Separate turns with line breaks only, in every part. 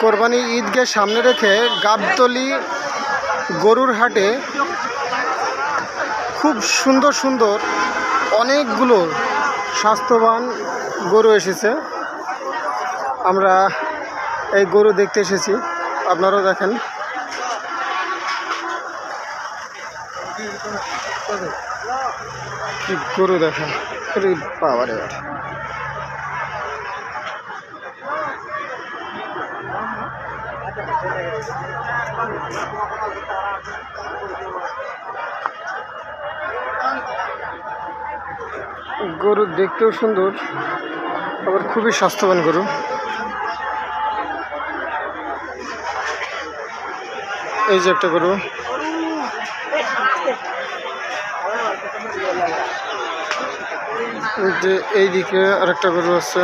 কোরবানি ঈদকে সামনে রেখে গাবতলি গরুর হাটে খুব সুন্দর সুন্দর অনেকগুলো স্বাস্থ্যবান গরু এসেছে। আমরা এই গরু দেখতে এসেছি। আপনারাও দেখেন। গরু দেখেন? আরে বাবারে। গরু দেখতেও সুন্দর, আবার খুবই স্বাস্থ্যবান গরু। এই যে একটা গরু। যে এইদিকে আরেকটা গরু আছে।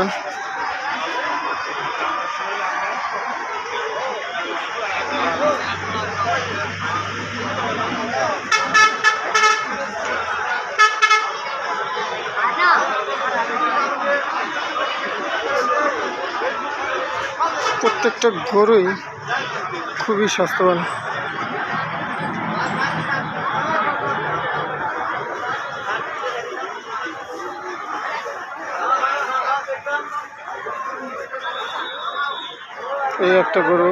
প্রত্যেকটা গরুই খুবই স্বাস্থ্যবান। এই একটা গরু।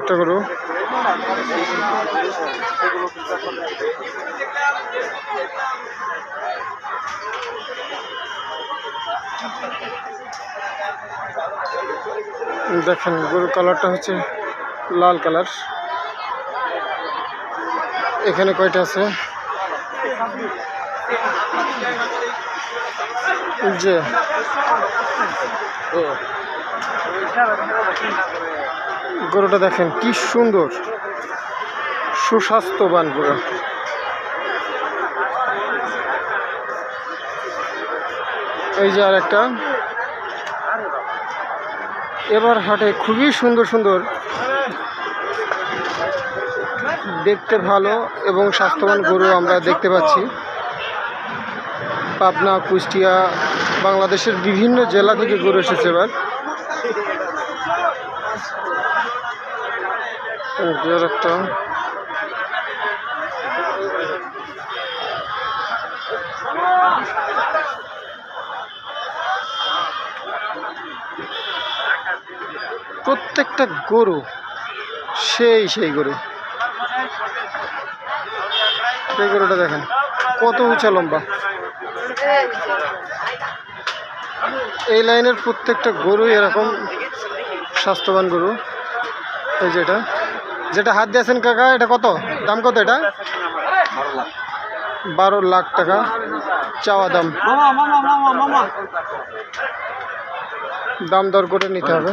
একটা গরু। দেখেন গরু কালারটা হচ্ছে লাল কালার এখানে কয়টা আছে? যে, গরুটা দেখেন, কি সুন্দর। সুস্বাস্থ্যবান গরু। এই যে আর একটা। এবার হাটে খুবই সুন্দর সুন্দর দেখতে ভালো এবং স্বাস্থ্যবান গরু আমরা দেখতে পাচ্ছি। পাবনা, কুষ্টিয়া, বাংলাদেশের বিভিন্ন জেলা থেকে গরু এসেছে এবার। একটা। প্রত্যেকটা গরু, সেই সেই গরু। সেই গরুটা দেখেন, কত উঁচা লম্বা। এই লাইনের প্রত্যেকটা গরু এরকম স্বাস্থ্যবান গরু। এই যেটা যেটা হাত দিয়েছেন কাকা, এটা কত? দাম কত এটা? বারো লাখ টাকা। চাওয়া দাম। দাম দর করে নিতে হবে।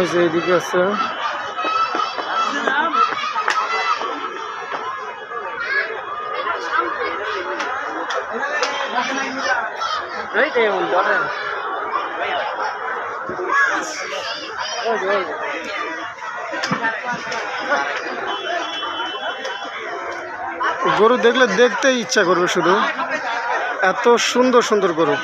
এই যে এইদিকে আছে। গরু দেখলে দেখতেই ইচ্ছা করবে শুধু। এত সুন্দর সুন্দর গরু।